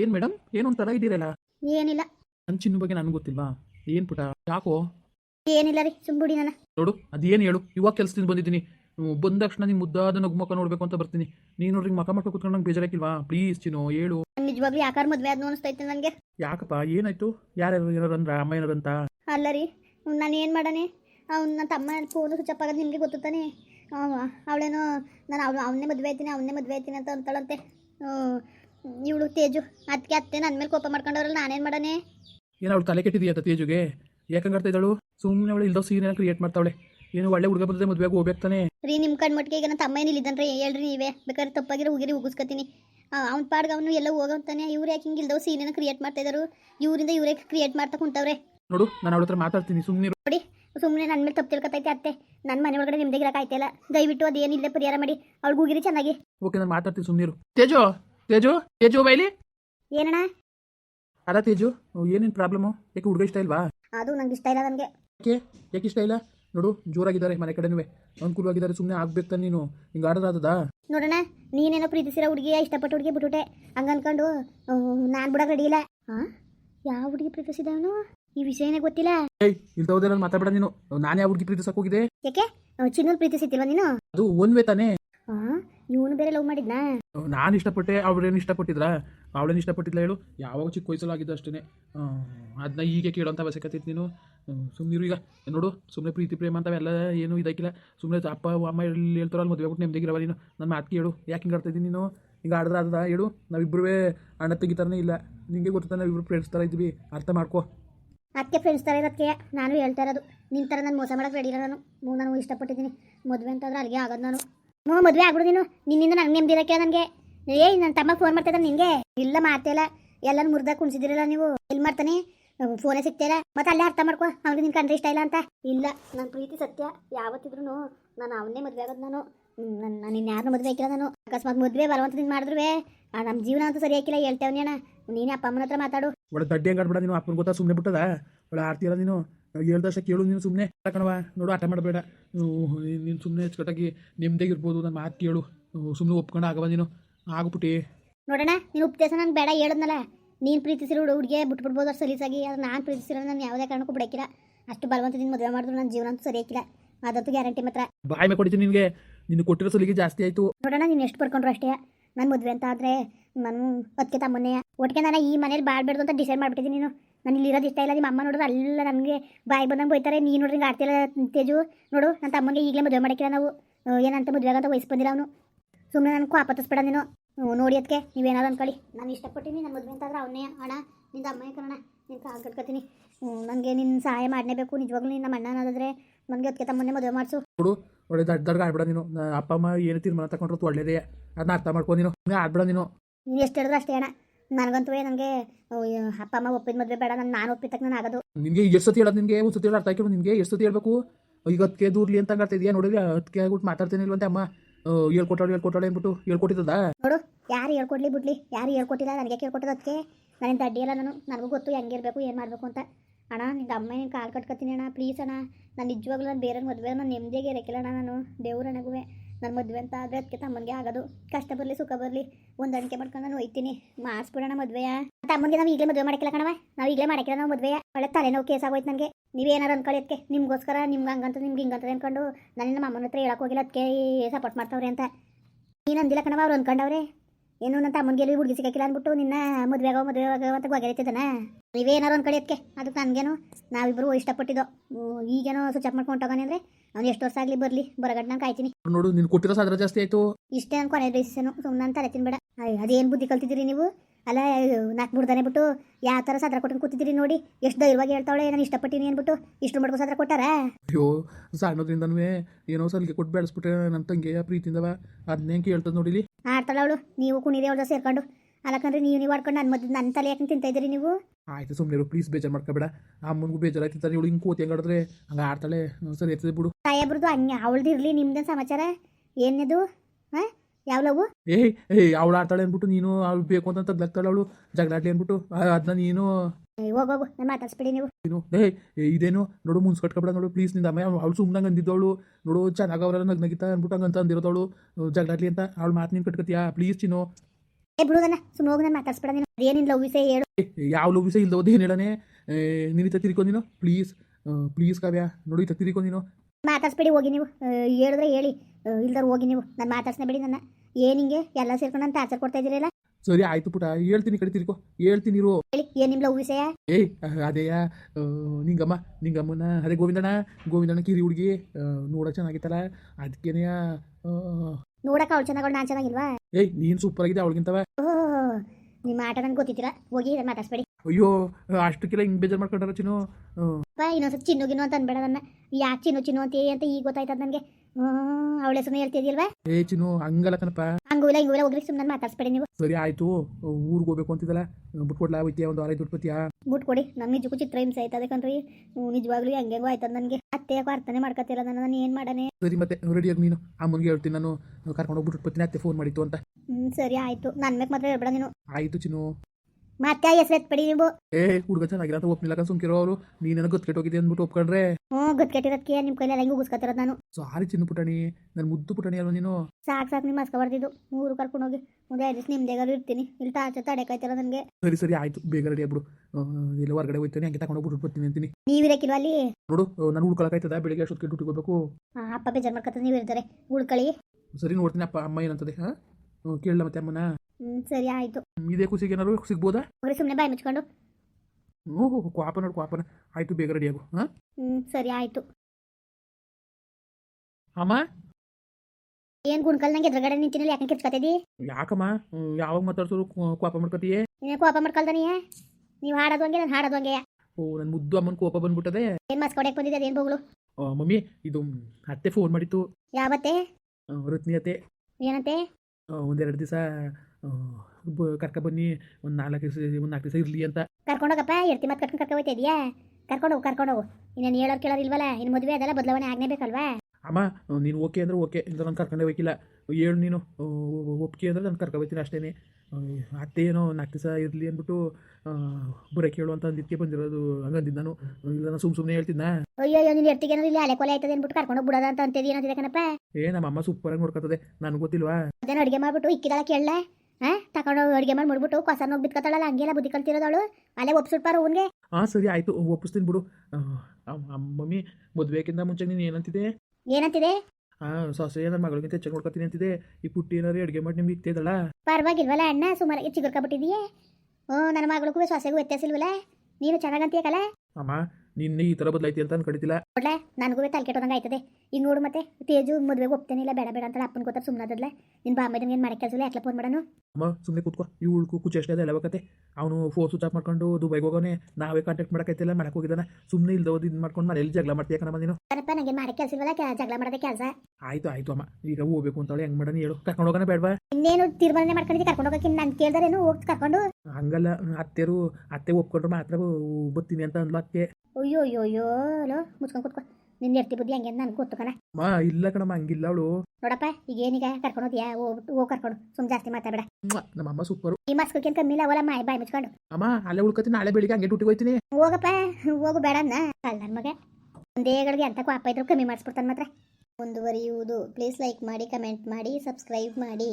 ಏನು ಮೇಡಮ್ ಏನು ತರ ಇದ್ದೀರಲ್ಲ? ಏನಿಲ್ಲ. ನನ್ನ ಚಿನ್ನ ಬಗ್ಗೆ ನನಗೆ ಗೊತ್ತಿಲ್ವಾ? ಏನ್ ಪುಟ? ಯಾಕೋ? ಏನಿಲ್ಲ ರೀ ಸುಂಬುಡಿ ನಾನು. ನೋಡು ಅದೇನು ಹೇಳು? ಇವಾಗ ಕೆಲಸದಿಂದ ಬಂದಿದ್ದೀನಿ. ಬಂದ ತಕ್ಷಣ ನಿಮ್ ಮುದ್ದಾದ ನಗು ಮುಖ ನೋಡಬೇಕು ಅಂತ ಬರ್ತೀನಿ. ನೀನ್ ನೋಡ್ರಿ ಮಕ ಮಕ್ಕ ಕುತ್ಕೊಂಡು ನಂಗೆ ಬೇಜಾರಾಕಿಲ್ವಾ ಪ್ಲೀಸ್ ಚಿನ್ನು ಹೇಳು. ನಿಜವಾಗ್ಲಿ ಯಾಕಾರ ಮದ್ವೆ ಆದ್ನೋ ಅನಿಸ್ತೈತೆ ನನಗೆ. ಯಾಕಪ್ಪ ಏನಾಯ್ತು? ಯಾರ್ಯಾರು ಏನಾರು ಅಂದ್ರ ಅಮ್ಮ ಏನಾರು ಅಂತ? ಅಲ್ಲ ರೀ ನಾನು ಏನು ಮಾಡನೆ ಅವ್ನ ನನ್ನ ತಮ್ಮ ಫೋನ್ ಸ್ವಿಚ್ ಆಗೋದು ನಿಮಗೆ ಗೊತ್ತಾನೆ ಅವಳೇನೋ ನಾನು ಅವಳು ಅವನ್ನೇ ಮದುವೆ ಆಯ್ತೀನಿ ಅವನ್ನೇ ಮದ್ವೆ ಆಯ್ತೀನಿ ಅಂತ ಅಂತಾಳಂತೆ. ಇವಳು ತೇಜು ಅದಕ್ಕೆ ಅತ್ತೆ ನನ್ನ ಮೇಲೆ ಕೋಪ ಮಾಡ್ಕೊಂಡವ್ರಲ್ಲ ನಾನೇನು ಮಾಡನೆ ಏನು ಅವಳು ತಲೆ ಕೆಟ್ಟಿದೆಯಾ ಅಂತ ತೇಜುಗೆ? ಯಾಕಂಗಾಡ್ತಾ ಇದ್ದಾಳು? ಸುಮ್ಮನೆ ಅವಳು ಇಲ್ದೋ ಸೀನ್ ಕ್ರಿಯೇಟ್ ಮಾಡ್ತಾವಳೆ. ಏನು ಒಳ್ಳೆ ಹುಡುಗ ಬಂದ್ರೆ ಮದುವೆಗೆ ಹೋಗ್ಬೇಕಾನೆ ರೀ ನಿಮ್ ಕಣ್ ಮಟ್ಟಿಗೆ ಈಗ ನನ್ನ ತಮ್ಮ ಏನಿಲ್ಲಿದ್ದನ್ರಿ ಹೇಳ್ರಿ ನೀವೇ. ಬೇಕಾದ್ರೆ ತಪ್ಪಾಗಿರೋ ಉಗಿರಿ ಉಗಿಸ್ಕೊತೀನಿ. ಅವ್ನ ಪಾಡ್ಗೆ ಅವನು ಎಲ್ಲ ಹೋಗಂತಾನೆ ಇವ್ರು ಯಾಕೆ ಹಿಂಗೆ ಸೀನ್ ಸೀನೇನ ಕ್ರಿಯೇಟ್ ಮಾಡ್ತಾ ಇದ್ದಾರೆ ಇವರಿಂದ ಇವರೇ ಕ್ರಿಯೇಟ್ ಮಾಡ್ತಾ ಕುಂತವ್ರೆ? ನೋಡು ನಾನು ಅವಳ ಹತ್ರ ಮಾತಾಡ್ತೀನಿ. ಸುಮ್ಮನೆ ನೋಡಿ ಸುಮ್ಮನೆ ನನ್ನ ಮೇಲೆ ತಪ್ಪು ತಿಳ್ಕೊತೈತೆ ಅತ್ತೆ. ನನ್ನ ಮನೆ ಒಳಗಡೆ ನಿಮ್ದೇ ಇರಕ್ಕೆ ಆಯ್ತಲ್ಲ ದಯವಿಟ್ಟು ಅದೇನಿಲ್ಲ ಪರಿಹಾರ ಮಾಡಿ. ಅವ್ಳಿಗೆ ಹೋಗಿರಿ ಚೆನ್ನಾಗಿ. ಓಕೆ ನಾನು ಮಾತಾಡ್ತೀನಿ. ಸುಮ್ಮನಿರು ತೇಜು! ತೇಜು ತೇಜು ಬೈಲಿ? ಏನಣ್ಣ? ಅಲ್ಲ ತೇಜು ಏನೇನು ಪ್ರಾಬ್ಲಮ್ ಯಾಕೆ ಹುಡುಗ ಇಷ್ಟ ಇಲ್ವಾ? ಅದು ನಂಗೆ ಇಷ್ಟ ಇಲ್ಲ ನನಗೆ. ಯಾಕೆ? ಯಾಕೆ ಇಷ್ಟ ಇಲ್ಲ? ನೋಡು ಜೋರಾಗಿದ್ದಾರೆ ಮನೆ ಕಡೆನೂ ಅನುಕೂಲವಾಗಿದ್ದಾರೆ ಸುಮ್ಮನೆ ಆಗ್ಬೇಕು ತಾನೆ ನೀನು. ಹಿಂಗೆ ಆಡೋದಾದದಾ ನೋಡೋಣ ನೀನೇನೋ ಪ್ರೀತಿಸಿರೋ ಹುಡುಗಿಯ ಇಷ್ಟಪಟ್ಟು ಹುಡುಗಿ ಬಿಟ್ಬಿಟ್ಟೆ. ಹಂಗೆ ಅನ್ಕೊಂಡು ನಾನು ಬಿಡೋಕೆ ರೆಡಿ ಇಲ್ಲ. ಹಾಂ ಯಾವ ಹುಡುಗಿ ಪ್ರೀತಿಸಿದವನು ಈ ವಿಷಯನೇ ಗೊತ್ತಿಲ್ಲ. ಏಯ್ ಇಲ್ದವ್ದೆ ನಾನು ಮಾತಾಡ ನೀನು. ನಾನು ಯಾವ ಹುಡುಗಿ ಪ್ರೀತಿಸಕ್ಕೆ ಹೋಗಿದೆ ಯಾಕೆ? ಚಿನ್ನಲ್ ಪ್ರೀತಿಸಿದ್ದಿಲ್ವಾ ನೀನು? ಅದು ಒನ್ ವೇ ತಾನೇ. ಹಾಂ ಇವನು ಬೇರೆ ಲವ್ ಮಾಡಿದ್ನಾ? ನಾನು ಇಷ್ಟಪಟ್ಟೆ ಅವ್ರೇನು ಇಷ್ಟಪಟ್ಟಿದ್ರಾ ಅವಳೇನು ಇಷ್ಟಪಟ್ಟಿದ್ಲ ಹೇಳು? ಯಾವಾಗ ಚಿಕ್ಕ ವಯಸ್ಸಲ್ಲಾಗಿದ್ದು ಅಷ್ಟೇ ಅದನ್ನ ಈಗ ಕೇಳೋಂಥ ಅವಶ್ಯಕತೆ ಇತ್ತು ನೀನು. ಸುಮ್ಮನಿರು ಈಗ. ನೋಡು ಸುಮ್ಮನೆ ಪ್ರೀತಿ ಪ್ರೇಮ ಅಂತವೆಲ್ಲ ಏನು ಇದಾಕಿಲ್ಲ. ಸುಮ್ಮನೆ ಅಪ್ಪ ಅಮ್ಮ ಎಲ್ಲಿ ಹೇಳ್ತಾರಲ್ಲ ಮದುವೆ ಬಿಟ್ಟು ನೆಮ್ಮದಿಗಿರವ ನೀನು. ನನ್ನ ಮಾತು ಕೇಳು. ಯಾಕೆ ಹಿಂಗೆ ಆಡ್ತಾ ಇದ್ದೀನಿ ನೀನು? ಹಿಂಗೆ ಆಡಿದ್ರೆ ಅದ ಹೇಳು. ನಾವಿಬ್ಬರೂ ಅಣ್ಣ ತೆಗಿತಾರನೇ ಇಲ್ಲ. ನಿಂಗೆ ಗೊತ್ತಾನೆ ನಾವಿಬ್ರು ಫ್ರೆಂಡ್ಸ್ ಥರ ಇದ್ವಿ. ಅರ್ಥ ಮಾಡ್ಕೋ. ಅದಕ್ಕೆ ಫ್ರೆಂಡ್ಸ್ ಥರ ಇರೋದಕ್ಕೆ ನಾನು ಹೇಳ್ತಾ ಇರೋದು. ನಿನ್ನ ಥರ ನಾನು ಮೋಸ ಮಾಡಕ್ಕೆ ರೆಡಿ ಇಲ್ಲ ನಾನು. ನಾನು ಇಷ್ಟಪಟ್ಟಿದ್ದೀನಿ. ಮದುವೆ ಅಂತಂದ್ರೆ ಅಲ್ಲಿಗೆ ಆಗೋದು ನಾನು. ಹ್ಞೂ, ಮದುವೆ ಆಗ್ಬಿಡು ನೀನು. ನಿನ್ನಿಂದ ನಂಗೆ ನೆಮ್ಮದಿ ಇರಕ್ಕೆ ನನಗೆ. ಏಯ್ ನನ್ನ ತಮ್ಮ ಫೋನ್ ಮಾಡ್ತಾ ನಿನಗೆ. ಇಲ್ಲ ಮಾಡ್ತಿಲ್ಲ ಎಲ್ಲರೂ ಮುರ್ದ ಕುಣಿಸಿದಿರಲ್ಲ ನೀವು. ಎಲ್ಲಿ ಮಾಡ್ತಾನೆ? ಫೋನೇ ಸಿಗ್ತಿಲ್ಲ ಮತ್ತೆ ಅಲ್ಲೇ ಅರ್ಥ ಮಾಡ್ಕೊ. ಅವ್ನಿಗೆ ನಿನ್ ಕಂಡ್ರೆ ಇಷ್ಟ ಇಲ್ಲ ಅಂತ. ಇಲ್ಲ ನನ್ನ ಪ್ರೀತಿ ಸತ್ಯ. ಯಾವತ್ತಿದ್ರು ನಾನು ಅವನ್ನೇ ಮದುವೆ ಆಗೋದು ನಾನು. ನನ್ನ ನಾನು ಇನ್ಯಾರನ್ನೂ ಮದುವೆ ಹಾಕಿಲ್ಲ ನಾನು. ಅಕಸ್ಮಾತ್ ಮದುವೆ ಬರುವಂಥದ್ದು ಮಾಡಿದ್ರುವೆ. ನಮ್ಮ ಜೀವನ ಅಂತೂ ಸರಿ ಹಾಕಿಲ್ಲ ಹೇಳ್ತೇವನಿ ಅಣ್ಣ. ನೀನೇ ಅಪ್ಪ ಅಮ್ಮನ ಹತ್ರ ಮಾತಾಡು. ಒಳ್ಳೆ ದಡ್ಡಿ ಹಂಗಾಡ್ಬಿಡ ನೀನು. ಅಪ್ಪನ ಗೊತ್ತಾ ಸುಮ್ಮನೆ ಬಿಟ್ಟದ? ಒಳ್ಳೆ ಆಡ್ತೀಯಲ್ಲ ನೀನು. ಹೇಳ್ದಷ್ಟ ಕೇಳು ನೀನು ಸುಮ್ಮನೆ ಕಣವ ನೋಡು ಆಟ ಮಾಡಬೇಡ. ನೀನು ಸುಮ್ಮನೆ ಅಚ್ಚುಕಟ್ಟಾಗಿ ಇರ್ಬೋದು ನನ್ನ ಮಾತು ಕೇಳು. ಸುಮ್ಮನೆ ಒಪ್ಕೊಂಡು ಆಗವ ನೀನು. ಆಗ್ಬಿಟ್ಟಿ. ನೋಡೋಣ ನೀನು ಉಪದೇಶ ನಂಗೆ ಬೇಡ ಹೇಳದ್ನಲ್ಲ. ನೀನು ಪ್ರೀತಿಸಿರೋ ಹುಡುಗಿಗೆ ಬಿಟ್ಬಿಡ್ಬೋದು ಅಷ್ಟು ಸಲೀಸಾಗಿ ಅದು ನಾನು ಪ್ರೀತಿಸಿರೋ ನಾನು ಯಾವುದೇ ಕಾರಣಕ್ಕೂ ಬಿಡಕ್ಕಿಲ್ಲ. ಅಷ್ಟು ಬಲವಂತದಿಂದ ಮದುವೆ ಮಾಡಿದ್ರು ನನ್ನ ಜೀವನ ಅಂತೂ ಸರಿ ಹಾಕಿಲ್ಲ ಅದಂತೂ ಗ್ಯಾರಂಟಿ ಮಾತ್ರ. ಬಾಯ್ ಮೇ ಕೊಡ್ತೀನಿ ನಿನಗೆ. ನಿನ್ನ ಕೊಟ್ಟಿರೋ ಸಲಿಗೆ ಜಾಸ್ತಿ ಆಯಿತು. ನೋಡೋಣ ನೀನು ಎಷ್ಟು ಬರ್ಕೊಂಡ್ರು ಅಷ್ಟೇ. ನನ್ನ ಮದುವೆ ಅಂತ ಆದರೆ ನಾನು ಅದಕ್ಕೆ ತಮ್ಮನೆ ಒಟ್ಟಿಗೆ ನಾನು ಈ ಮನೇಲಿ ಬಾಳ್ಬೇಡ್ದು ಅಂತ ಡಿಸೈಡ್ ಮಾಡಿಬಿಟ್ಟಿದ್ದೀನಿ ನೀನು. ನನಗೆ ಇಲ್ಲಿರೋದು ಇಷ್ಟ ಇಲ್ಲ, ನಿಮ್ಮ ಅಮ್ಮ ನೋಡಿದ್ರೆ ಅಲ್ಲ ನಮಗೆ ಬಾಯಿ ಬಂದಂಗೆ ಬೈತಾರೆ. ನೀನು ನೋಡ್ರಿ ಆಡ್ತಿಲ್ಲ ತೇಜು. ನೋಡು ನನ್ನ ತಮ್ಮನಿಗೆ ಈಗಲೇ ಮದುವೆ ಮಾಡಿಕ್ಕಿಲ್ಲ ನಾವು. ಏನಂತ ಮದುವೆ ಆಗಂತ ವಯಸ್ಸು ಬಂದಿಲ್ಲ ಅವನು. ಸುಮ್ಮನೆ ನನಗೆ ಕಾಪತ್ತಿಸ್ಬೇಡ ನೀನು. ನೋಡಿ ಅದಕ್ಕೆ ನೀವೇನಾದ್ರು ಅಂದ್ಕೊಳ್ಳಿ ನಾನು ಇಷ್ಟಪಟ್ಟಿನಿ ನನ್ನ ಮದುವೆ ಅಂತಂದ್ರೆ ಅವನೇ ಅಣ್ಣ, ನಿಂದ ಅಮ್ಮ ಕಣ ನಿನ್ನ ಕಾಲು ಕಟ್ಕೊತೀನಿ. ನನಗೆ ನಿನ್ನ ಸಹಾಯ ಮಾಡಲೇಬೇಕು ನಿಜವಾಗ್ಲೂ ನಿನ್ನ ಅಣ್ಣ ನನಗೆ ಅದಕ್ಕೆ ತಮ್ಮನ್ನೇ ಮದುವೆ ಮಾಡಿಸು. ನೋಡು ಒಳ್ಳೆ ದಡ್ಡ ದಡ್ಡ ಆಡ್ಬೇಡ ನೀನು. ನಾ- ಅಪ್ಪ ಅಮ್ಮ ಏನು ತೀರ್ಮಾನ ತಗೊಂಡ್ರು ಒಳ್ಳೇದೇ. ಅದನ್ನ ಅರ್ಥ ಮಾಡ್ಕೊ ನೀನು. ಸುಮ್ಮನೆ ಆಡ್ಬೇಡ ನೀನು. ನೀನು ಎಷ್ಟು ಹೇಳಿದ್ರು ಅಷ್ಟೇ ಅಣ್ಣ. ನನಗಂತೂ ನನಗೆ ಅಪ್ಪ ಅಮ್ಮ ಒಪ್ಪಿದ ಮದುವೆ ಬೇಡ. ನಾನು ನಾನು ಒಪ್ಪಿದ ನಾನು ಆಗೋದು. ನಿನಗೆ ಎಷ್ಟು ಸತಿ ಹೇಳೋದು ನಿನಗೆ? ಒಂದು ಸತಿ ಹೇಳಿ ಅರ್ಥ ಆಯ್ತು ನಿನಗೆ? ಎಷ್ಟು ಸತಿ ಹೇಳಬೇಕು? ಈಗ ಅದಕ್ಕೆ ದೂರ್ಲಿ ಅಂತ ಆಗ್ತಿದ್ಯಾ ನೋಡಿದ್ರೆ ಅದಕ್ಕೆ ಆಗ್ಬಿಟ್ಟು ಮಾತಾಡ್ತೀನಿ ಇಲ್ವಂತೆ ಅಮ್ಮ. ಹೇಳ್ಕೊಟ್ಟಾಳು ಹೇಳ್ಕೊಟ್ಟಾಳು ಅಂದ್ಬಿಟ್ಟು ಹೇಳ್ಕೊಟ್ಟಿದ್ದದ? ನೋಡು ಯಾರು ಹೇಳ್ಕೊಡ್ಲಿ ಬಿಡ್ಲಿ. ಯಾರು ಹೇಳ್ಕೊಟ್ಟಿಲ್ಲ ನನಗೆ ಕೇಳ್ಕೊಟ್ಟದ ಅದಕ್ಕೆ? ಅಡ್ಡಿ ಇಲ್ಲ ನಾನು ನನಗೂ ಗೊತ್ತು. ಹೆಂಗಿರ್ಬೇಕು ಏನು ಮಾಡಬೇಕು ಅಂತ. ಅಣ್ಣ ನಿನ್ನ ಅಮ್ಮ ನೀನು ಕಾಲು ಕಟ್ಕೊತೀನಿ ಅಣ್ಣ. ಪ್ಲೀಸ್ ಅಣ್ಣ, ನಾನು ನಿಜವಾಗ್ಲೂ ನಾನು ಬೇರೆ ಮದುವೆ ನಾನು ನೆಮ್ಮದಿಯಾಗಿ ಇರಕ್ಕಿಲ್ಲ ಅಣ್ಣ ನಾನು. ದೇವ್ರನಗುವೆ ನನ್ನ ಮದುವೆ ಅಂತ ಆದರೆ ಅದಕ್ಕೆ ತಮ್ಮನಿಗೆ ಆಗೋದು. ಕಷ್ಟ ಬರಲಿ, ಸುಖ ಬರಲಿ. ಹೊಂದಾಣಿಕೆ ಮಾಡ್ಕೊಂಡು ನಾನು ಹೋಯ್ತೀನಿ. ಮಾಡಿಸ್ಬಿಡೋಣ ಮದುವೆಯ. ತಮ್ಮನಿಗೆ ನಾವು ಈಗಲೇ ಮದುವೆ ಮಾಡಕ್ಕಿಲ್ಲ ಕಣವ ನಾವು ಈಗಲೇ ಮಾಡಕ್ಕಿಲ್ಲ ನಾವು ಮದುವೆಯ. ಒಳ್ಳೆ ತಲೆನೋವು ಕೇಸ್ ಆಗೋಯ್ತು ನನಗೆ. ನೀವೇನಾರು ಅನ್ಕೊಳ್ಳಿ ಅದಕ್ಕೆ ನಿಮಗೋಸ್ಕರ ನಿಮ್ಗೆ ಹಂಗಂತ ನಿಮ್ಗೆ ಹಿಂಗಂತ ಅಂದ್ಕೊಂಡು ನಾನು ನಮ್ಮ ಅಮ್ಮನ ಹತ್ರ ಹೇಳಕ್ಕೆ ಹೋಗಿಲ್ಲ ಅದಕ್ಕೆ ಸಪೋರ್ಟ್ ಮಾಡ್ತಾವ್ರೆ ಅಂತ. ನೀನು ಅಂದಿಲ್ಲ ಕಣವ ಅವ್ರು ಅನ್ಕೊಂಡವ್ರೆ. ಏನು ನನ್ನ ತಮ್ಮನಿಗೆ ಹುಡುಗಿ ಸಿಕ್ಕಿಲ್ಲ ಅಂದ್ಬಿಟ್ಟು ನಿನ್ನ ಮದುವೆ ಆಗೋ ಮದುವೆ ಆಗೋ ಅಂತ ಗೊಗೆರಿತಿದ್ದಾನ. ನೀವೇನಾರು ಕಡೆ ಅದಕ್ಕೆ ಅದಕ್ಕೆ ನನಗೇನು ನಾವಿಬ್ಬರು ಇಷ್ಟಪಟ್ಟಿದ್ದೋ. ಈಗೇನೋ ಸ್ವಿಚ್ ಆಫ್ ಮಾಡ್ಕೊಂಡು ಹೋಗೋಣ ಅಂದ್ರೆ ಅವ್ನು ಎಷ್ಟು ವರ್ಷ ಆಗಲಿ ಬರಲಿ ಬರಗಡ್ ನಾನು ಕಾಯ್ತೀನಿ. ನೋಡು ನೀನು ಕೊಟ್ಟಿರೋ ಸಾದ್ರ ಜಾಸ್ತಿ ಆಯ್ತು. ಇಷ್ಟೇ ಕೊನೆ ಡಿಸಿಷನು ಸುಮ್ಮನೆ ಅಂತ ತಲೆ ತಿನ್ಬೇಡ. ಅದೇನು ಬುದ್ಧಿ ಕಲ್ತಿದ್ದೀರಿ ನೀವು? ಅಲ್ಲ ನಾಲ್ಕು ಬಿಡ್ದಾನೆ ಬಿಟ್ಟು ಯಾವ ಥರ ಸಾದ್ರ ಕೊಟ್ಟು ಕೂತಿದ್ದೀರಿ ನೋಡಿ. ಎಷ್ಟು ಧೈರ್ಯವಾಗಿ ಹೇಳ್ತಾವಳೆ ನಾನು ಇಷ್ಟಪಟ್ಟಿನಿ ಅಂದ್ಬಿಟ್ಟು. ಇಷ್ಟು ಮಾಡ್ಕೋ ಸಾದ್ರ ಕೊಟ್ಟಾರ? ಅಯ್ಯೋ ಸಣ್ಣದ್ರಿಂದನೂ ಏನೋ ಸಲಿಗೆ ಕೊಟ್ಟು ಬೆಳೆಸ್ಬಿಟ್ರೆ ನನ್ನ ತಂಗಿಯ ಪ್ರೀತಿಯಿಂದವ. ಅದನ್ನೇ ಕೇಳ್ತದೆ ನೋಡಿಲಿ? ಆಡ್ತಾಳ ಅವಳು. ನೀವು ಕುಣಿದೆ ಅವಳ ಸೇರ್ಕೊಂಡು. ಅಲ್ಲಕಂದ್ರೆ ನೀವು ನೀವು ಆಡ್ಕೊಂಡು ನನ್ನ ಮದ್ದು ನನ್ನ ತಲೆ ಯಾಕೆ ತಿಂತಾ ಇದ್ದೀರಿ ನೀವು? ಆಯ್ತು ಸುಮ್ಮನೆ ಪ್ಲೀಸ್ ಬೇಜಾರು ಮಾಡ್ಕೋಬೇಡ. ಅಮ್ಮನಿಗೂ ಬೇಜಾರಾಯ್ತಿರ್ತಾರೆ ಇವಳು ಹಿಂಗೆ ಕೂತಿ ಹೆಂಗಾಡಿದ್ರೆ ಹಂಗೆ ಆಡ್ತಾಳೆ. ಸರಿ ಆಯ್ತದೆ ಬಿಡು. ಸಾಯಬ್ರದ್ದು ಹಂಗೆ ಅವಳ್ದಿರಲಿ ನಿಮ್ದೇನು ಸಮಾಚಾರ? ಏನಿದು ಹಾಂ? ಯಾವ ಲವ್? ಏಯ್ ಏಯ್ ಅವಳು ಆಡ್ತಾಳೆ ಅಂದ್ಬಿಟ್ಟು ನೀನು ಅವ್ಳು ಬೇಕು ಅಂತ ತಗ್ಲಾಗ್ತಾಳೆ ಅವಳು. ಜಗಳಾಡ್ಲಿ ಅಂದ್ಬಿಟ್ಟು ಅದನ್ನ ನೀನು. ಹೋಗೋಗು ನಾನು ಮಾತಾಡ್ಸ್ಬಿಡಿ ನೀವು. ನೀನು ಏಯ್ ಇದೇನು? ನೋಡು ಮುನ್ಸ್ ಕಟ್ಕೊಬೇಡ ನೋಡು ಪ್ಲೀಸ್ನಿಂದ ಅಮ್ಮ. ಅವಳು ಸುಮ್ಮನೆ ಅಂದಿದ್ದವಳು. ನೋಡು ಚೆನ್ನಾಗಿ ಅವರೆಲ್ಲ ನಗ್ನಗಿತ ಅಂದ್ಬಿಟ್ಟು ಹಂಗಂತ ಅಂದಿರೋದವಳು. ಜಗಳಾಡ್ಲಿ ಅಂತ ಅವಳು ಮಾತು ನೀನು ಕಟ್ಕೊತೀಯಾ? ಪ್ಲೀಸ್ ಚಿನ್ನು. ಏ ಬಿಡುಗನ ಸುಮ್ಮನೆ ಹೋಗಿ ನಾನು ಮಾತಾಡ್ಸ್ಬಿಡ ನೀನು. ಅದೇನಿಲ್ಲ ಲವ್ ವಿಷಯ ಹೇಳು. ಯಾವ ಲವ್ ವಿಷಯ ಇಲ್ದೋದು ಏನು ಹೇಳನೆ? ನೀನು ಇತ್ತ ತಿರ್ಕೊ ನೀನು? ಪ್ಲೀಸ್ ಪ್ಲೀಸ್ ಕಾವ್ಯ ನೋಡು ಇತ್ತ ತಿರ್ಕೊ ನೀನು. ಮಾತಾಡ್ಸ್ಬೇಡಿ ಹೋಗಿ ನೀವು. ಹೇಳಿದ್ರೆ ಹೇಳಿ. ಇಲ್ದಾರ ಹೋಗಿ ನೀವು. ನಾನು ಮಾತಾಡ್ಸ್ಬೇಡಿ ನನ್ನ. ಏನು ಹಿಂಗೆ? ಎಲ್ಲ ಸೇರ್ಕೊಂಡು ಅಂತ ಟಾರ್ಚರ್ ಕೊಡ್ತಾ ಇದ್ದೀರಲ್ಲ ಸರಿ ಆಯ್ತು ಪುಟ ಹೇಳ್ತೀನಿ ಕಡೆ ತಿರ್ಕೊ ಹೇಳ್ತೀನಿ ಇರು. ಹೇಳಿ ಏನು ನಿಮ್ಮ ಲವ್ ವಿಷಯ? ಏಯ್ ಅದೇಯ ನಿಂಗಮ್ಮ ನಿಂಗಮ್ಮನ. ಅದೇ ಗೋವಿಂದಣ್ಣ. ಗೋವಿಂದಣ್ಣ ಕಿರಿ ಹುಡುಗಿ. ನೋಡೋ ಚೆನ್ನಾಗಿತ್ತಲ್ಲ? ಅದಕ್ಕೇನೆಯ ನೋಡಕ್ಕೆ ಅವಳು ಚೆನ್ನಾಗಿ ನಾನು ಚೆನ್ನಾಗಿಲ್ವಾ? ಏಯ್ ನೀನು ಸೂಪರ್ ಆಗಿದೆ ಅವಳಿಗಿಂತವ? ನಿಮ್ಮ ಆಟ ನಂಗೆ ಗೊತ್ತಿದ್ದೀರಾ ಹೋಗಿ ಮಾತಾಡ್ಸ್ಬೇಡಿ. ಅಯ್ಯೋ ಅಷ್ಟಕ್ಕೆಲ್ಲ ಹಿಂಗೆ ಬೇಜಾರು ಮಾಡ್ಕೊಂಡಾರ ಚಿನ್ನು? ಇನ್ನೊಂದ್ಸತಿ ಚಿನ್ನು ಗಿನ್ನು ಅಂತ ಅನ್ಬೇಡ ನನ್ನ. ಯಾಕೆ ಚಿನ್ನು ಚಿನ್ನು ಅಂತ ಅಂತ ಈಗ ಗೊತ್ತಾಯ್ತದ ನನಗೆ. ಅವಳ ಹೆಸರು ಹೇಳ್ತಿದ್ಯಲ್ವಾ ಏ ಚಿನ್ನು ಹಂಗಲ್ಲ ಕಣಪ್ಪ. ಹಂಗೂ ಇಲ್ಲ ಹಿಂಗೂ ಇಲ್ಲ ಹೋಗ್ರಿ ಸುಮ್ಮನೆ ಮಾತಾಡ್ಸ್ಬೇಡಿ ನೀವು. ಸರಿ ಆಯ್ತು ಊರಿಗೆ ಹೋಗ್ಬೇಕು ಅಂತಿದ್ದಲ್ಲ ಬಿಟ್ಕೊಡ್ಲಾ ಹೋಯ್ತೀಯ ಒಂದು ವಾರ ದುಡ್ಡು ಬಿಟ್ಕೊಡಿ ನಮ್ಮ ನಿಜಕ್ಕೂ ಚಿತ್ರ ಹಿಂಸೆ ಆಯ್ತದೆ ಕಣ್ರಿ. ನಿಜವಾಗ್ಲೂ ಹೆಂಗೆಂಗೋ ಆಯ್ತದ ನನಗೆ. ಅತ್ತೆ ಯಾಕೋ ಅರ್ಥನೇ ಮಾಡ್ಕೊತಿಲ್ಲ ನಾನು ನಾನು ಏನು ಮಾಡನೆ? ಸರಿ ಮತ್ತೆ ರೆಡಿಯಾಗಿ ನೀನು. ಅಮ್ಮನಿಗೆ ಹೇಳ್ತೀನಿ ನಾನು. ಕರ್ಕೊಂಡು ಹೋಗ್ಬಿಟ್ಟು ಅತ್ತೆ ಫೋನ್ ಮಾಡಿತ್ತು ಅಂತ. ಹ್ಞೂ ಸರಿ ಆಯ್ತು. ನನ್ನ ಮೇಲೆ ಮಾತ್ರ ಹೇಳ್ಬೇಡ ನೀನು. ಆಯ್ತು ಚಿನ್ನು. ಮತ್ತೆ ಹೆಸರು ಪಡಿ ನೀವು. ಏ ಹುಡುಗ ಚೆನ್ನಾಗಿಲ್ಲ ಅಂತ ಒಪ್ನಿಲ್ಲ ಕನ್ ಸುಮ್ಕಿರೋ ಅವರು. ನೀನೇನೋ ಗೊತ್ಕೆಟ್ಟು ಹೋಗಿದ್ದೆ ಅಂದ್ಬಿಟ್ಟು ಒಪ್ಕೊಂಡ್ರೆ. ಹ್ಞೂ ಗೊತ್ಕೆಟ್ಟಿರೋದಕ್ಕೆ ನಿಮ್ಮ ಕೈಯಲ್ಲಿ ಹೆಂಗೂ ಗುಸ್ಕೊತಿರೋದು ನಾನು. ಸಾರಿ ಚಿನ್ನು ಪುಟಾಣಿ ನನ್ನ ಮುದ್ದು ಪುಟಾಣಿ ಅಲ್ವಾ ನೀನು? ಸಾಕು ಸಾಕು ನಿಮ್ಮ ಮಸ್ಕ ಬರ್ತಿದ್ದು ಮೂರು ಕರ್ಕೊಂಡು ಹೋಗಿ ಮುಂದೆ ಐದು ದಿವಸ ನಿಮ್ದೇಗಾದ್ರು ಇರ್ತೀನಿ. ಇಲ್ಲಿ ತಾಚ ತಡೆಕಾಯ್ತಿಲ್ಲ ನನಗೆ. ಸರಿ ಸರಿ ಆಯ್ತು. ಬೇಗ ರೆಡಿ ಆಗ್ಬಿಡು. ಆ, ಎಲ್ಲ ಹೊರಗಡೆ ಹೋಗ್ತೀನಿ ಹಂಗೆ ತಗೊಂಡು ಹೋಗ್ಬಿಟ್ಟು ಬರ್ತೀನಿ ಅಂತೀನಿ. ನೀವಿರಕ್ಕಿಲ್ವ ಅಲ್ಲಿ? ನೋಡು ನಾನು ಉಳ್ಕೊಳಕಾಯ್ತದ ಬೆಳಿಗ್ಗೆ ಅಷ್ಟೊತ್ತಿಗೆ ಡ್ಯೂಟಿಗೆ ಹೋಗ್ಬೇಕು. ಆ, ಅಪ್ಪ ಬೇಜಾರು ಮಾಡ್ಕೊತ ನೀವು ಇರ್ತಾರೆ. ಉಳ್ಕೊಳ್ಳಿ ಸರಿ ನೋಡ್ತೀನಿ ಅಪ್ಪ ಅಮ್ಮ ಏನಂತದೆ ಹಾಂ? ಕೇಳಲ್ಲ ಮತ್ತೆ ಅಮ್ಮನ? ಸರಿ ಆಯ್ತು. ಇದೇ ಖುಷಿಗೆ ಏನಾದ್ರು ಸಿಗ್ಬೋದಾ? ಹೋಗ್ರಿ ಸುಮ್ಮನೆ ಬಾಯಿ ಮುಚ್ಕೊಂಡು. ಓಹೋ ಕ್ವಾಪ ನೋಡು ಕ್ವಾಪನ. ಆಯ್ತು ಬೇಗ ರೆಡಿ ಆಗು ಹಾಂ? ಸರಿ ಆಯ್ತು. ಅಮ್ಮ? ಏನ್ ಗುಣ್ಕಲ್ ನಂಗೆ ಎದುರುಗಡೆ ನಿಂತಿನಲ್ಲಿ ಯಾಕೆ ಕಿರ್ಚ್ಕೊತಿದ್ದಿ ಯಾಕಮ್ಮ? ಹ್ಮ್, ಯಾವಾಗ ಮಾತಾಡ್ಸೋರು ಕ್ವಾಪ ಮಾಡ್ಕೊತೀಯೇ? ನೀನು ಕೋಪ ಮಾಡ್ಕೊಳ್ದಾನಿಯೇ ನೀವು ಹಾಡೋದು ಹಂಗೆ ನಾನು ಹಾಡೋದು ಹಂಗೆ. ಓ ನನ್ನ ಮುದ್ದು ಅಮ್ಮನ ಕೋಪ ಬಂದ್ಬಿಟ್ಟದೆ? ಏನು ಮಸ್ಕೊಡಕ್ಕೆ ಬಂದಿದೆ ಅದೇನು ಬೋಗಳು? ಆ, ಮಮ್ಮಿ ಇದು ಅತ್ತೆ ಫೋನ್ ಮಾಡಿತ್ತು. ಯಾವತ್ತೆ? ಆ, ರತ್ನಿ ಅತ್ತೆ. ಏನಂತೆ? ಒಂದೆರಡು ದಿವಸ ಕರ್ಕ ಬನ್ನಿ, ಒಂದು ನಾಲ್ಕು ದಿವಸ, ಒಂದು ನಾಲ್ಕು ದಿವಸ ಇರಲಿ ಅಂತ. ಕರ್ಕೊಂಡೋಗಪ್ಪ ಇರ್ತಿ ಮತ್ತೆ ಕರ್ಕೊಂಡು ಕರ್ಕೊ ಹೋಯ್ತಾ ಇದೆಯಾ? ಕರ್ಕೊಂಡೋಗು ಕರ್ಕೊಂಡೋಗು ಇನ್ನೇನು ಹೇಳೋರು ಕೇಳೋರು ಇಲ್ವಲ್ಲ? ಇನ್ನು ಮದುವೆ ಅದೆಲ್ಲ ಬದಲಾವಣೆ ಆಗನೇ ಬೇಕಲ್ವಾ ಅಮ್ಮ ನೀನು ಓಕೆ ಅಂದ್ರೆ ಓಕೆ ಇಲ್ಲ ನಾನು ಕರ್ಕೊಂಡೇ ಹೋಗಿಲ್ಲ ಹೇಳು ನೀನು ಒಪ್ಕೆ ಒಪ್ಪಿಗೆ ಅಂದ್ರೆ ನಾನು ಕರ್ಕೊಬೈತೀನಿ ಹೋಗ್ತೀನಿ ಅಷ್ಟೇ ಅತ್ತೆ ಏನೋ ನಾಲ್ಕು ದಿವಸ ಇರಲಿ ಅಂದ್ಬಿಟ್ಟು ಬರೋಕ್ಕೆ ಹೇಳು ಅಂತ ಅಂದಿದ್ದಕ್ಕೆ ಬಂದಿರೋದು ಹಂಗಂದಿದ್ದು ನಾನು. ಇಲ್ಲ ನಾನು ಸುಮ್ ಸುಮ್ಮನೆ ಹೇಳ್ತಿದ್ನಾ. ಅಯ್ಯೋ ನೀನು ಎತ್ತಿಗೆ ಇಲ್ಲಿ ಅಲೆ ಕೊಲೆ ಆಯ್ತದೆ ಅಂದ್ಬಿಟ್ಟು ಕರ್ಕೊಂಡು ಬಿಡೋದ ಅಂತ ಅಂತಿದ್ದೀ ಏನಂತಿದೆ ಕಣಪ್ಪ? ಏ ನಮ್ಮ ಅಮ್ಮ ಆಗಿ ನೋಡ್ಕೊತದೆ ನನಗೆ ಗೊತ್ತಿಲ್ವಾ? ಅದನ್ನ ಅಡುಗೆ ಮಾಡ್ಬಿಟ್ಟು ಇಕ್ಕಿದಾಳ ಕೇಳಲೆ? ಹಾಂ ತಗೊಂಡು ಅಡುಗೆ ಮಾಡಿ ಮುಡ್ಬಿಟ್ಟು ಕೊಸ ನೋಗಿ ಬಿತ್ಕೊತಾಳಲ್ಲ ಹಂಗೆಲ್ಲ ಬುದ್ಧಿ ಕಲ್ತಿರೋದವಳು ಅಲ್ಲೇ ಒಪ್ಸಿಟ್ಪಾರ ಅವನ್ಗೆ. ಹಾಂ ಸರಿ ಆಯಿತು ಒಪ್ಪಿಸ್ತೀನಿ ಬಿಡು. ಮಮ್ಮಿ ಮದುವೆಗಿಂತ ಮುಂಚೆ ನೀನು ಏನಂತಿದೆ ಏನಂತಿದೆ? ಹಾ ಸೊಸೆ ಏನಾರ ಮಗಳಿಗಿಂತ ಹೆಚ್ಚಾಗಿ ನೋಡ್ಕೊತೀನಿ ಅಂತಿದೆ. ಈ ಪುಟ್ಟಿ ಏನಾರು ಅಡುಗೆ ಮಾಡಿ ನಿಮ್ಗೆ ಇಕ್ತಿದ್ದಲ್ಲ ಪರವಾಗಿಲ್ವಲ್ಲ ಅಣ್ಣ ಸುಮಾರಾಗಿ ಚಿಗುರ್ಕೊಬಿಟ್ಟಿದೀಯೇ ಓ ನನ್ನ ಮಗಳಿಗೂ ಸೊಸೆಗೂ ವ್ಯತ್ಯಾಸ ಇಲ್ವಲ್ಲ? ನೀನು ಚೆನ್ನಾಗಂತೀಯಕಲ್ಲ ಅಮ್ಮ ನಿನ್ನೆ ಈ ಥರ ಬದಲಾಯ್ತಿ ಅಂತ ಅನ್ಕೊಂಡಿದ್ದಿಲ್ಲ? ನೋಡ್ಲೆ ನನಗೂ ತಲೆ ಕೆಟ್ಟೋದಂಗೆ ಆಯ್ತದೆ. ಈಗ ನೋಡು ಮತ್ತೆ ತೇಜು ಮದುವೆಗೆ ಒಪ್ತೇನೆ ಇಲ್ಲ ಬೇಡ ಬೇಡ ಅಂತ ಅಪ್ಪನ ಗೊತ್ತಾರ ಸುಮ್ಮನಾದದ್ಲೆ ನಿನ್ ಬಾಂಬೈದಂಗೆ ಏನು ಮಾಡಕ್ಕೆ ಕೆಲಸ ಯಾಕೆ ಫೋನ್ ಮಾಡೋನು? ಅಮ್ಮ ಸುಮ್ಮನೆ ಕೂತ್ಕೋ. ಇವಳು ಕುಚ್ಚು ಚೇಷ್ಟೆ ಅದೆಲ್ಲ ಬೇಕತ್ತೆ ಅವನು ಫೋನ್ ಸ್ವಿಚ್ ಆಫ್ ಮಾಡ್ಕೊಂಡು ದುಬೈಗೆ ಹೋಗೋನೆ. ನಾವೇ ಕಾಂಟ್ಯಾಕ್ಟ್ ಮಾಡೋಕ್ಕೈತಿಲ್ಲ ಮಾಡಕ್ಕೆ ಹೋಗಿದ್ದಾನೆ. ಸುಮ್ಮನೆ ಇಲ್ದ ಓದಿ ಇದು ಮಾಡ್ಕೊಂಡು ಮನೇಲಿ ಜಗಳ ಮಾಡ್ತೀಯ ಕಣಮ್ಮ ನೀನು? ಕಣಪ್ಪ ನನಗೆ ಮಾಡಕ್ಕೆ ಕೆಲಸ ಇಲ್ವಲ್ಲ ಜಗಳ ಮಾಡೋದೇ ಕೆಲಸ? ಆಯ್ತು ಆಯ್ತು ಅಮ್ಮ. ಈಗ ಹೋಗ್ಬೇಕು ಅಂತ ಹೇಳಿ ಹೆಂಗ್ ಮಾಡೋಣ ಹೇಳು. ಕರ್ಕೊಂಡು ಹೋಗೋಣ ಬೇಡವಾ? ಇನ್ನೇನು ತೀರ್ಮಾನ ಮಾಡ್ಕೊಂಡಿದ್ದೆ? ಕರ್ಕೊಂಡು ಹೋಗಕ್ಕೆ ನಾನು ಕೇಳ್ದಾರೇನು? ಹೋಗಿ ಕರ್ಕೊಂಡು ಹಂಗಲ್ಲ ಅತ್ತೆರು ಅತ್ತೆ ಒಪ್ಕೊಂಡ್ರೆ ಮಾತ್ರ ಬರ್ತೀನಿ ಅಂತ ಅಂದ್ಲು ಅತ್ತೆ. ಅಯ್ಯೋ ಅಯ್ಯೋ ಅಯ್ಯೋ ಲೋ ಮುಚ್ಕೊಂಡು ಕೂತ್ಕೊ. ನಿನ್ನ ಎರ್ತಿ ಬುದ್ಧಿ ಹಂಗೆ ನನ್ಗೆ ಗೊತ್ತು ಕಣ. ಅಮ್ಮ ಇಲ್ಲ ಕಣಮ್ಮ ಹಂಗಿಲ್ಲ ಅವಳು. ನೋಡಪ್ಪ ಈಗ ಏನೀಗ ಕರ್ಕೊಂಡು ಹೋದ್ಯಾ? ಹೋಗ್ಬಿಟ್ಟು ಹೋಗಿ ಕರ್ಕೊಂಡು ಸುಮ್ ಜಾಸ್ತಿ ಮಾತಾಡಬೇಡ. ನಮ್ಮ ಅಮ್ಮ ಸೂಪರು ಈ ಮಸ್ಕೇನು ಕಮ್ಮಿ ಇಲ್ಲ ಅವಲ್ಲ ಮಾಯ ಬಾಯ್ ಮುಚ್ಕೊಂಡು. ಅಮ್ಮ ಅಲ್ಲೇ ಉಳ್ಕೊತೀನಿ ನಾಳೆ ಬೆಳಿಗ್ಗೆ ಹಂಗೆ ಡ್ಯೂಟಿಗೆ ಹೋಗ್ತೀನಿ ಹೋಗಪ್ಪ ಹೋಗು ಬೇಡ ಅನ್ನ. ಅಲ್ಲ ನನ್ನ ಮಗ. ಒಂದೇಗಳಿಗೆ ಅಂತ ಕೋಪ ಇದ್ರು ಕಮ್ಮಿ ಮಾಡಿಸ್ಬಿಡ್ತಾನೆ ಮಾತ್ರ. ಮುಂದುವರಿಯುವುದು. ಪ್ಲೀಸ್ ಲೈಕ್ ಮಾಡಿ ಕಮೆಂಟ್ ಮಾಡಿ ಸಬ್ಸ್ಕ್ರೈಬ್ ಮಾಡಿ.